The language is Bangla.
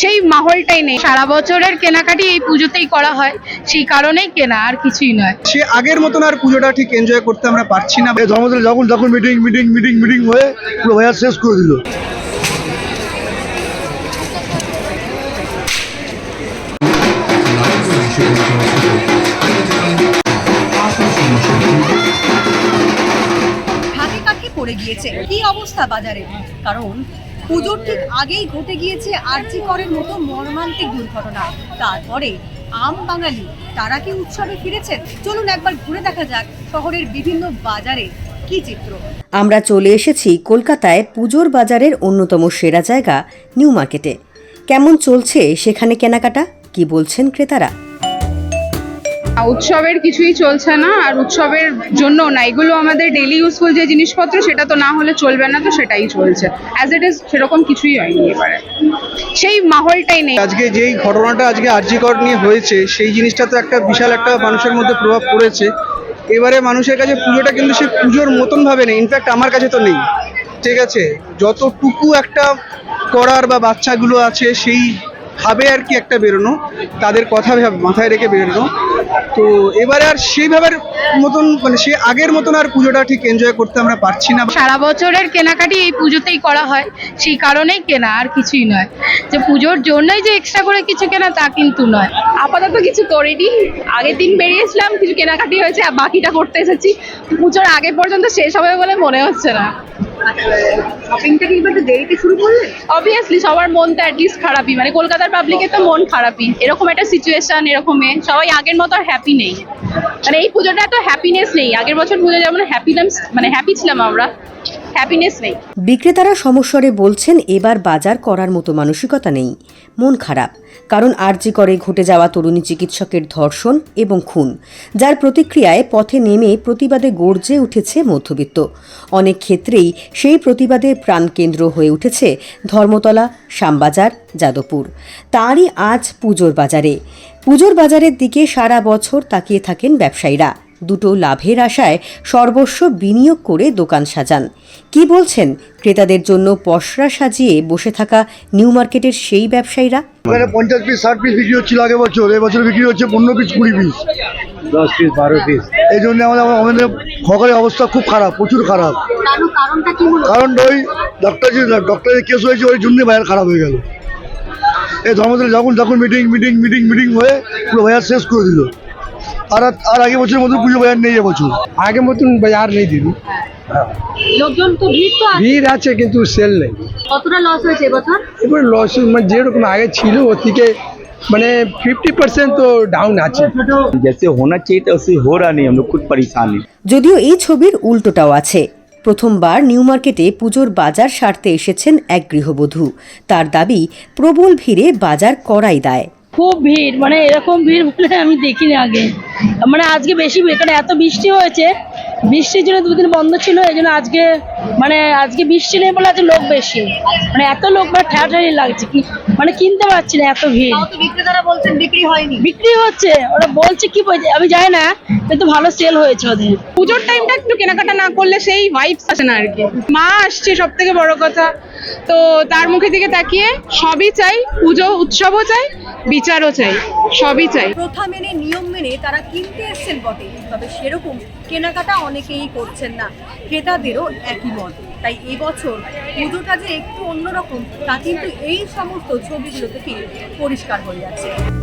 সেই মাহলটাই নেই। সারা বছরের কেনাকাটি এই পুজোতেই করা হয় সেই কারণেই কেনা আর কিছুই নয়। সে আগের মতন আর পুজোটা ঠিক এনজয় করতে আমরা পারছি না। ধর্মতলে যখন যখন মিটিং মিটিং মিটিং মিটিং হয়ে পুরো বাজার শেষ করে দিল। পড়ে গিয়েছে? কি অবস্থা বাজারে? কারণ পুজোর ঠিক আগেই ঘটে গিয়েছে আরজি করের মতো মর্মান্তিক দুর্ঘটনা। তারপরে আম বাঙালি, তারা কি উৎসবে ফিরেছেন? চলুন একবার ঘুরে দেখা যাক শহরের বিভিন্ন বাজারে কি চিত্র। আমরা চলে এসেছি কলকাতায় পুজোর বাজারের অন্যতম সেরা জায়গা, নিউ মার্কেটে। কেমন চলছে সেখানে কেনাকাটা? কি বলছেন ক্রেতারা? উৎসবের কিছুই চলছে না, আর উৎসবের জন্য না, এগুলো আমাদের ডেলি ইউজফুল যে জিনিসপত্র, সেটা তো না হলে চলবে না, তো সেটাই চলছে। অ্যাজ ইট ইজ সেরকম কিছুই হয়নি এবারে। সেই মাহলটাই নেই। আজকে যেই ঘটনাটা আজকে আরজিকর নিয়ে হয়েছে, সেই জিনিসটা তো একটা বিশাল একটা মানুষের মধ্যে প্রভাব পড়েছে। এবারে মানুষের কাছে পুজোটা কিন্তু সে পুজোর মতন ভাবে নেই ইনফ্যাক্ট আমার কাছে তো নেই। ঠিক আছে? যতটুকু একটা করার বা বাচ্চাগুলো আছে, সেই ভাবে আর কি একটা বেরোনো তাদের কথা ভেব- মাথায় রেখে বেরোনো। তো এবারে আর সেইভাবে মতন মানে সে আগের মতন আর পুজোটা ঠিক এনজয় করতে আমরা পারছি না। সারা বছরের কেনাকাটি এই পুজোতেই করা হয় সেই কারণেই কেনা আর কিছুই নয়। যে পুজোর জন্যই যে এক্সট্রা করে কিছু কেনা তা কিন্তু নয়। আপাতত কিছু করিনি। আগের দিন বেরিয়েছিলাম কিছু কেনাকাটি হয়েছে আর বাকিটা করতে এসেছি। পুজোর আগে পর্যন্ত শেষ হবে বলে মনে হচ্ছে না। শপিংটা কি এবার একটু দেরিতে শুরু করলেন অবভিয়াসলি সবার মন তো অ্যাটলিস্ট খারাপই। মানে কলকাতার পাবলিকের তো মন খারাপই। এরকম একটা সিচুয়েশন এরকমে সবাই আগের মতো আর হ্যাপি নেই। মানে এই পুজোটা এত হ্যাপিনেস নেই। আগের বছর পুজো যেমন মানে হ্যাপি ছিলাম আমরা হ্যাপিনেস নেই। বিক্রেতারা সমস্বরে বলছেন এবার বাজার করার মতো মানসিকতা নেই। মন খারাপ। কারণ আরজি করে ঘটে যাওয়া তরুণী চিকিৎসকের ধর্ষণ এবং খুন যার প্রতিক্রিয়ায় পথে নেমে প্রতিবাদে গর্জে উঠেছে মধ্যবিত্ত। অনেক ক্ষেত্রেই সেই প্রতিবাদে প্রাণকেন্দ্র হয়ে উঠেছে ধর্মতলা শ্যামবাজার যাদবপুর। তারই আজ পুজোর বাজারে। পুজোর বাজারের দিকে সারা বছর তাকিয়ে থাকেন ব্যবসায়ীরা। দুটো লাভের আশায় সর্বস্ব বিনিয়োগ করে দোকান সাজান। কি বলছেন ক্রেতাদের জন্য পসরা সাজিয়ে বসে থাকা নিউ মার্কেটের সেই ব্যবসায়ীরা? এখানে পঞ্চাশ পিস ষাট পিস বিক্রি হচ্ছিল আগে বছর এবছর বিক্রি হচ্ছে পনেরো পিস কুড়ি পিস দশ পিস বারো পিস এই জন্য আমাদের আমাদের খবরের অবস্থা খুব খারাপ প্রচুর খারাপ। কারণ কারণটা কি মনে কারণ ওই ডক্টর যে ডক্টরের কেস হয়েছে ওই জন্যই বাজার খারাপ হয়ে গেল এই ধর্মতলে যখন যখন মিটিং মিটিং মিটিং মিটিং হয়ে পুরো বাজার শেষ করে দিল আর আর আগে বছরের মতো পুজো বাজার নেই এবছর আগে মতন বাজার নেই দিদি লোকজন তো ভিড় তো আছে। ভিড় আছে কিন্তু সেল নেই কতটা লস হয়েছে এবছর এবার লস মানে যেরকম আগে ছিল ওর থেকে মানে फिफ्टी परसेंट तो डाउन আছে जैसे होना चाहिए था वैसे हो रहा नहीं हम लोग खुद परेशान हैं যদিও এই ছবির উল্টোটাও আছে প্রথমবার নিউ মার্কেটে পুজোর বাজার সারতে এসেছেন এক গৃহবধূ। তার দাবি, প্রবল ভিড়ে বাজার করাই দায়। খুব ভিড় মানে এরকম ভিড় বলে আমি দেখিনি আগে। মানে আজকে বেশি ভিড় কারণ এত বৃষ্টি হয়েছে। বৃষ্টির জন্য দুদিন বন্ধ ছিল এই জন্য আজকে মানে আজকে বৃষ্টি নেই বলে আজকে লোক বেশি। মানে এত লোক মানে ঠেলাঠেলি লাগছে কি মানে কিনতে পারছি না এত ভিড়। বিক্রেতারা বলছেন বিক্রি হয়নি। বিক্রি হচ্ছে ওরা বলছে কি বলছে আমি জানি না কিন্তু ভালো সেল হয়েছে ওদের। পুজোর টাইমটা একটু কেনাকাটা না করলে সেই ভাইবস আসে না আর কি। মা আসছে সব থেকে বড় কথা। তো তার মুখে দিকে তাকিয়ে সবই চাই পুজো উৎসবও চাই বিচারও চাই, সবই চাই। প্রথা মেনে, নিয়ম মেনে তারা কিনতে এসছেন বটে, তবে সেরকম কেনাকাটা অনেকেই করছেন না। ক্রেতাদেরও একই মত। তাই এবছর পুজোটা যে একটু অন্যরকম, তা কিন্তু এই সমস্ত ছবিগুলো থেকে পরিষ্কার হয়ে যাচ্ছে।